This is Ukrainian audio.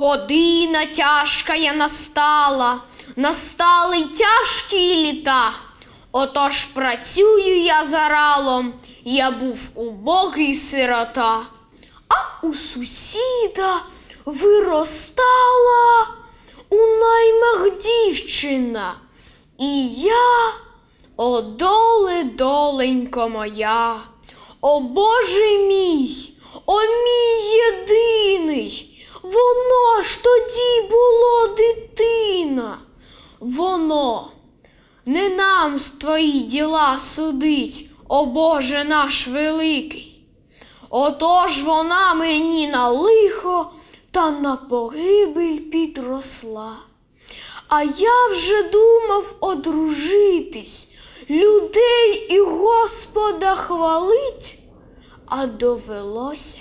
Година тяжкая настала, настали тяжкі літа. Отож працюю я за ралом, я був убогий сирота. А у сусіда виростала у наймах дівчина. І я, о доле, доленько моя, о Боже мій, о мій ж тоді було дитина, воно. Не нам з твої діла судить, о Боже наш великий. Отож вона мені на лихо та на погибель підросла. А я вже думав одружитись, людей і Господа хвалить, а довелося